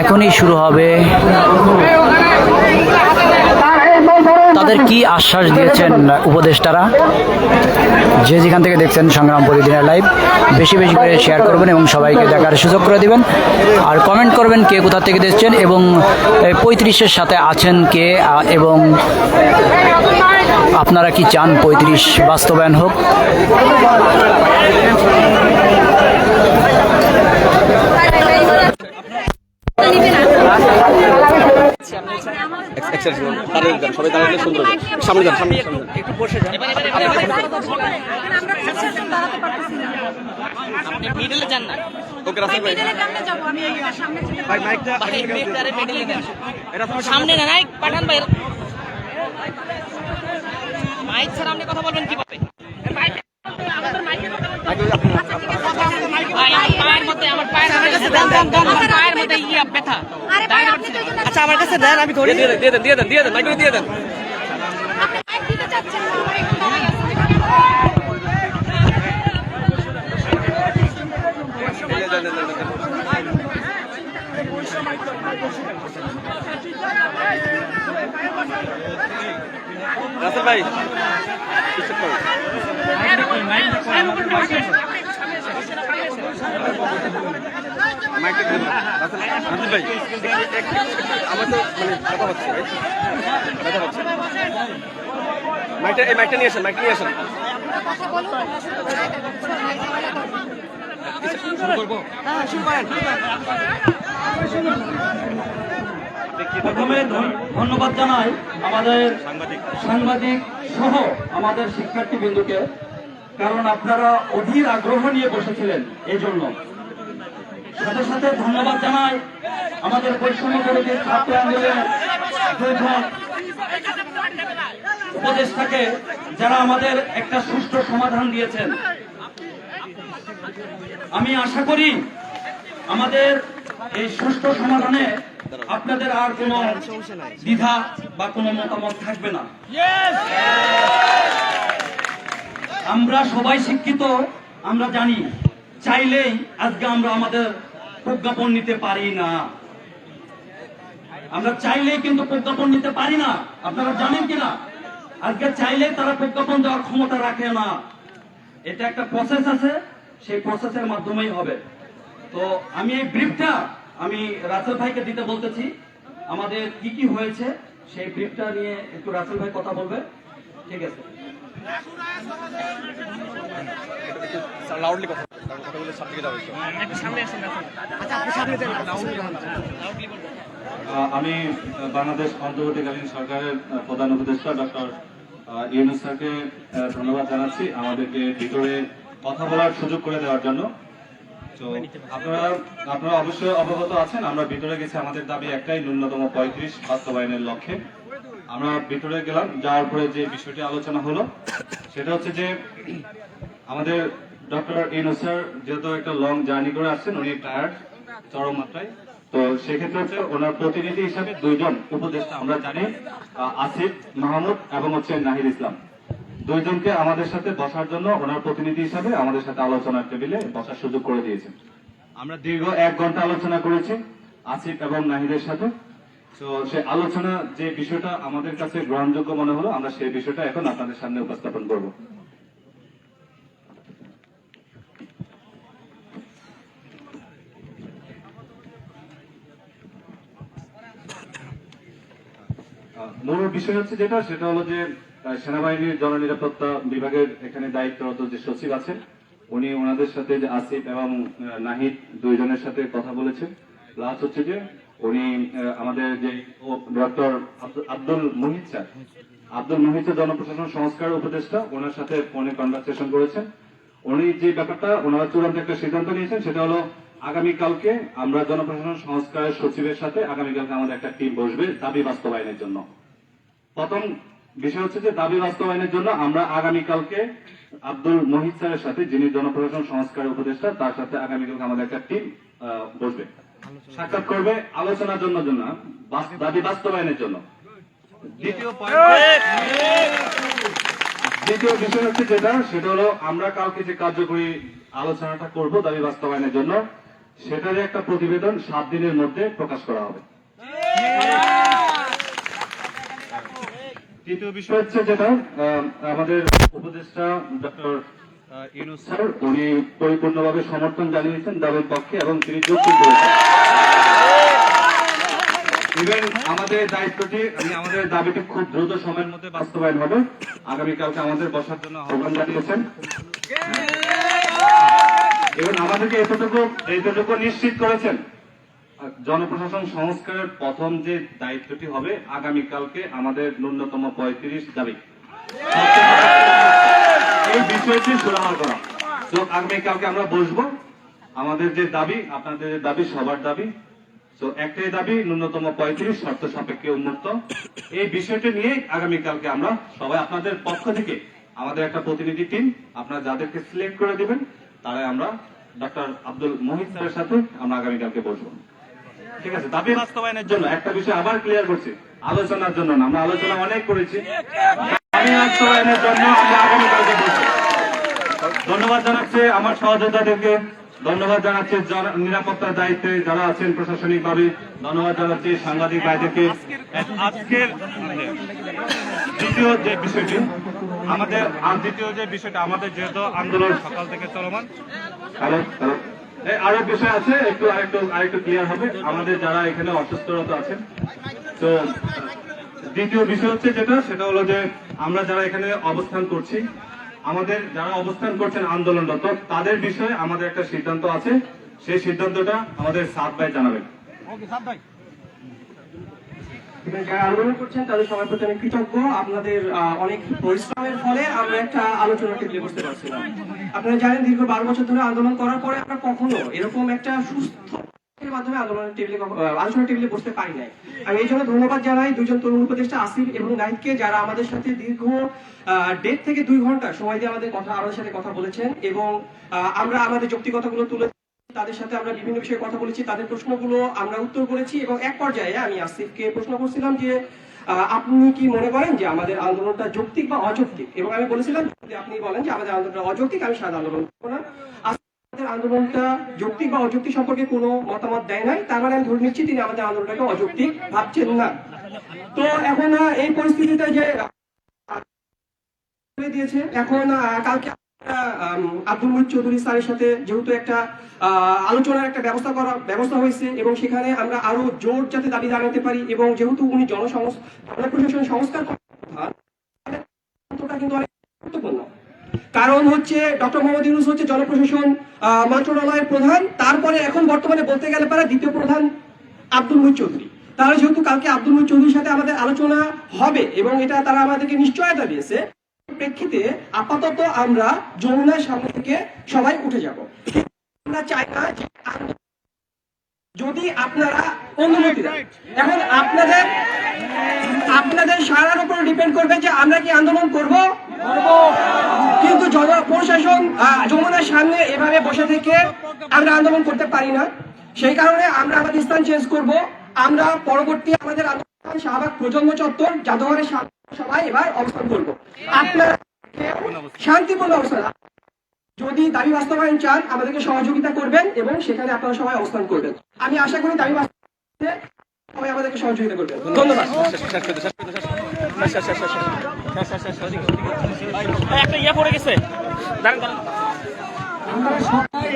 এখনই শুরু হবে। তাদের কি আশ্বাস দিয়েছেন উপদেষ্টারা? যে যেখান থেকে দেখছেন সংগ্রাম প্রতিদিনের লাইভ বেশি বেশি করে শেয়ার করবেন এবং সবাইকে দেখার সুযোগ করে দেবেন। আর কমেন্ট করবেন কে কোথা থেকে দেখছেন এবং পঁয়ত্রিশের সাথে আছেন কে এবং আপনারা কি চান পঁয়ত্রিশ বাস্তবায়ন হোক? সবাই দাঁড়ালে সুন্দর সামনে যান একটু বসে যান। না। আপনি মিডলে যান ওকে ভাই। ভাই মাইকটা সামনে নাই পাঠান ভাই। মাইক ছাড়া আপনি কথা বলবেন কীভাবে? ভাই আমার পায়ের আমার পায়ের মধ্যে আমার পায়ের মধ্যে ইয়া ব্যথা আরে ভাই আপনি তো এখানে আচ্ছা আমার কাছে দেন আমি ধরি দিয়ে দেন দিয়ে দেন দিয়ে দেন দিয়ে দেন মাইকটা দিয়ে দেন আপনি মাইক দিতে চাচ্ছেন না আমার এখন দাঁড়াই আছে। দিয়ে দেন, দেন, দেন, দেন। রাসেল ভাই কিছু করুন। মাইকটা দিয়ে দেন। রাসেল রাসেল ভাই আমার তো মানে কথা হচ্ছে ভাই। কথা হচ্ছে মাইকটা এই মাইকটা নিয়ে আসেন মাইকটা নিয়ে আসেন। কথা বলুন শুরু করব প্রথমে ধন্যবাদ জানাই আমাদের সাংবাদিক। সহ আমাদের শিক্ষার্থী বিন্দুকে কারণ আপনারা অধীর আগ্রহ নিয়ে বসেছিলেন এই জন্য সাথে সাথে ধন্যবাদ জানাই আমাদের বৈষম্য বিরোধী ছাত্র আন্দোলনের উপদেষ্টাকে যারা আমাদের একটা সুষ্ঠু সমাধান দিয়েছেন। আমি আশা করি আমাদের এই সুষ্ঠু সমাধানে আপনাদের আর কোনো দ্বিধা বা কোনো মতামত থাকবে না। আমরা সবাই শিক্ষিত, আমরা জানি, চাইলেই আজকে আমরা আমাদের প্রজ্ঞাপন নিতে পারি না। আমরা চাইলেই কিন্তু প্রজ্ঞাপন নিতে পারি না। আপনারা জানেন কিনা? আজকে চাইলেই তারা প্রজ্ঞাপন দেওয়ার ক্ষমতা রাখে না। এটা একটা প্রসেস আছে সেই প্রসেসের মাধ্যমেই হবে। তো আমি এই ব্রিফটা আমি রাসেল ভাইকে দিতে বলতেছি। আমাদের কি কি হয়েছে সেই ব্রিফটা নিয়ে একটু রাসেল ভাই কথা বলবে। ঠিক আছে। লাউডলি কথা বলুন, কারণ কথা বলে সামনে আসেন আমি বাংলাদেশ অন্তর্বর্তীকালীন সরকারের প্রধান উপদেষ্টা ডক্টর ইউনুস স্যারকে ধন্যবাদ জানাচ্ছি আমাদেরকে ভিতরে কথা বলার সুযোগ করে দেওয়ার জন্য। তো আপনারা আপনারা অবশ্যই অবগত আছেন আমরা ভিতরে গেছি আমাদের দাবি একটাই ন্যূনতম পঁয়ত্রিশ বাস্তবায়নের লক্ষ্যে। আমরা ভিতরে গেলাম যাওয়ার পরে যে বিষয়টি আলোচনা হলো সেটা হচ্ছে যে আমাদের ডক্টর ইউনুস স্যার যেহেতু একটা লং জার্নি করে আসছেন, উনি টায়ার্ড চরম মাত্রায়। তো সেক্ষেত্রে হচ্ছে ওনার প্রতিনিধি হিসাবে দুইজন উপদেষ্টা আমরা জানি আসিফ মাহমুদ এবং হচ্ছে নাহিদ ইসলাম। দুইজনকে আমাদের সাথে বসার জন্য ওনার প্রতিনিধি হিসাবে আমাদের সাথে আলোচনার টেবিলে বসার সুযোগ করে দিয়েছেন। আমরা দীর্ঘ এক ঘণ্টা আলোচনা করেছি আসিফ এবং নাহিদের সাথে। তো সে আলোচনা যে বিষয়টা আমাদের কাছে গ্রহণযোগ্য মনে হলো, আমরা সেই বিষয়টা এখন আপনাদের সামনে উপস্থাপন করব। বিষয় হচ্ছে যেটা, সেটা হলো যে সেনাবাহিনীর জননিরাপত্তা বিভাগের এখানে দায়িত্বরত যে সচিব আছেন, উনি ওনাদের সাথে যে আসিফ এবং নাহিদ দুইজনের সাথে কথা বলেছেন। প্লাস হচ্ছে যে, উনি আমাদের যে ডক্টর আব্দুল মুহিত স্যার, আব্দুল মুহিত জনপ্রশাসন সংস্কার উপদেষ্টা, ওনার সাথে ফোনে কনভারসেশন করেছেন। উনি যে ব্যাপারটা, ওনারা চূড়ান্ত একটা সিদ্ধান্ত নিয়েছেন, সেটা হলো, আগামীকালকে আমরা জনপ্রশাসন সংস্কারের সচিবের সাথে, আগামীকালকে আমাদের একটা টিম বসবে দাবি বাস্তবায়নের জন্য। প্রথম বিষয় হচ্ছে যে দাবি বাস্তবায়নের জন্য আমরা আগামীকালকে আব্দুল মহিদ স্যারের সাথে যিনি জনপ্রশাসন সংস্কার উপদেষ্টা তার সাথে আগামীকালকে আমাদের একটা টিম বসবে। সাক্ষাৎ করবে আলোচনার জন্য জন্য দাবি বাস্তবায়নের জন্য। দ্বিতীয় দ্বিতীয় বিষয় হচ্ছে যেটা সেটা হলো আমরা কালকে যে কার্যকরী আলোচনাটা করব দাবি বাস্তবায়নের জন্য সেটারই একটা প্রতিবেদন সাত দিনের মধ্যে প্রকাশ করা হবে। তৃতীয় বিষয় হচ্ছে যেটা আমাদের উপদেষ্টা ডক্টর ইউনুস স্যার উনি পরিপূর্ণভাবে সমর্থন জানিয়েছেন দাবির পক্ষে এবং তিনি যুক্তি করেছেন ইভেন আমাদের দায়িত্বটি মানে আমাদের দাবিটি খুব দ্রুত সময়ের মধ্যে বাস্তবায়ন হবে। আগামীকালকে আমাদের বসার জন্য আহ্বান জানিয়েছেন। এবং আমাদেরকে এতটুকু এতটুকু নিশ্চিত করেছেন। জনপ্রশাসন সংস্কারের প্রথম যে দায়িত্বটি হবে আগামীকালকে আমাদের ন্যূনতম পঁয়ত্রিশ দাবি। এই বিষয়টি সুরাহা করা। তো আগামীকালকে আমরা বসবো। আমাদের যে দাবি, আপনাদের যে দাবি, সবার দাবি। তো একটাই দাবি, ন্যূনতম পঁয়ত্রিশ, শর্ত সাপেক্ষে উন্মুক্ত। এই বিষয়টি নিয়ে আগামীকালকে আমরা সবাই আপনাদের পক্ষ থেকে আমাদের একটা প্রতিনিধি টিম, আপনারা যাদেরকে সিলেক্ট করে দিবেন, তারাই আমরা ডক্টর আব্দুল মোহিত স্যারের সাথে আমরা আগামীকালকে বসবো। ঠিক আছে দাবি বাস্তবায়নের জন্য। একটা বিষয় আবার ক্লিয়ার করছি। আলোচনার জন্য না আমরা আলোচনা অনেক করেছি। দাবি বাস্তবায়নের জন্য আমরা আগামীকালকে ধন্যবাদ জানাচ্ছি আমার সহযোদ্ধাদেরকে ধন্যবাদ জানাচ্ছি জন- নিরাপত্তার দায়িত্বে যারা আছেন প্রশাসনিক ভাবে ধন্যবাদ জানাচ্ছি সাংবাদিক ভাইদেরকে। আজকের দ্বিতীয় যে বিষয়টি আমাদের আর দ্বিতীয় যে বিষয়টা আমাদের যেহেতু আন্দোলন সকাল থেকে চলমান। আরও বিষয় আছে, একটু আরেকটু আরেকটু ক্লিয়ার হবে। আমাদের যারা এখানে অসুস্থরত আছেন, তো দ্বিতীয় বিষয় হচ্ছে যেটা, সেটা হলো যে আমরা যারা এখানে অবস্থান করছি, আমাদের যারা অবস্থান করছেন আন্দোলনরত, তাদের বিষয়ে আমাদের একটা সিদ্ধান্ত আছে। সেই সিদ্ধান্তটা আমাদের সাত ভাই জানাবেন। যারা করছেন, তাদের সবার প্রতি আমি কৃতজ্ঞ। আপনাদের অনেক পরিশ্রমের ফলে আমরা একটা আলোচনা টেবিলে বসতে পারছিলাম। আপনারা জানেন, দীর্ঘ বারো বছর ধরে আন্দোলন করার পরে আমরা কখনো এরকম একটা সুস্থ মাধ্যমে আন্দোলনের টেবিলে আলোচনা টেবিলে বসতে পারি নাই। আমি এই জন্য ধন্যবাদ জানাই দুজন তরুণ উপদেষ্টা আসিফ এবং নাইটকে যারা আমাদের সাথে দীর্ঘ দেড় থেকে দুই ঘণ্টা সময় দিয়ে আমাদের কথা, আমাদের সাথে কথা বলেছেন এবং আমরা আমাদের যৌক্তিকতাগুলো তুলে তাদের সাথে আমরা বিভিন্ন বিষয়ে কথা বলেছি, তাদের প্রশ্নগুলো আমরা উত্তর করেছি এবং এক পর্যায়ে আমি আসিফকে প্রশ্ন করছিলাম যে আপনি কি মনে করেন যে আমাদের আন্দোলনটা যৌক্তিক বা অযৌক্তিক? এবং আমি বলেছিলাম যদি আপনি বলেন যে আমাদের আন্দোলনটা অযৌক্তিক, আমি সাদা আন্দোলন করব না। আমাদের আন্দোলনটা যৌক্তিক বা অযৌক্তিক সম্পর্কে কোনো মতামত দেয় নাই, তার মানে আমি ধরে নিচ্ছি তিনি আমাদের আন্দোলনটাকে অযৌক্তিক ভাবছেন না। তো এখন এই পরিস্থিতিতে যে দিয়েছে, এখন কালকে আব্দুল মুহিত চৌধুরী স্যারের সাথে যেহেতু একটা আলোচনার একটা ব্যবস্থা করা, ব্যবস্থা হয়েছে এবং সেখানে আমরা আরও জোর যাতে দাবি জানাতে পারি এবং যেহেতু উনি জনপ্রশাসন সংস্কার কিন্তু অনেক গুরুত্বপূর্ণ। কারণ হচ্ছে ডক্টর মোহাম্মদ ইউনুস হচ্ছে জনপ্রশাসন মন্ত্রণালয়ের প্রধান, তারপরে এখন বর্তমানে বলতে গেলে পারে দ্বিতীয় প্রধান আব্দুল মুহিত চৌধুরী। তারা যেহেতু কালকে আব্দুল মুহিত চৌধুরীর সাথে আমাদের আলোচনা হবে এবং এটা তারা আমাদেরকে নিশ্চয়তা দিয়েছে প্রেক্ষিতে আপাতত আমরা যমুনার সামনে থেকে সবাই উঠে যাব। আমরা চাই না যে যদি আপনারা অনুমতি এখন আপনাদের আপনাদের সারার উপর ডিপেন্ড করবে যে আমরা কি আন্দোলন করব। কিন্তু প্রশাসন যমুনার সামনে এভাবে বসে থেকে আমরা আন্দোলন করতে পারি না। সেই কারণে আমরা আমাদের স্থান চেঞ্জ করব। আমরা পরবর্তী আমাদের আন্দোলন শাহবাগ প্রজন্ম চত্বর, জাদুঘরের সামনে সবাই এবার অবস্থান করব। আপনারা শান্তিপূর্ণ অবস্থান। যদি দাবি বাস্তবায়ন চান আমাদেরকে সহযোগিতা করবেন এবং সেখানে আপনারা সবাই অবস্থান করবেন। আমি আশা করি দাবি বাস্তবায়নে সবাই আমাদেরকে সহযোগিতা করবেন। ধন্যবাদ। একটা ইয়ে পড়ে গেছে। আমরা সবাই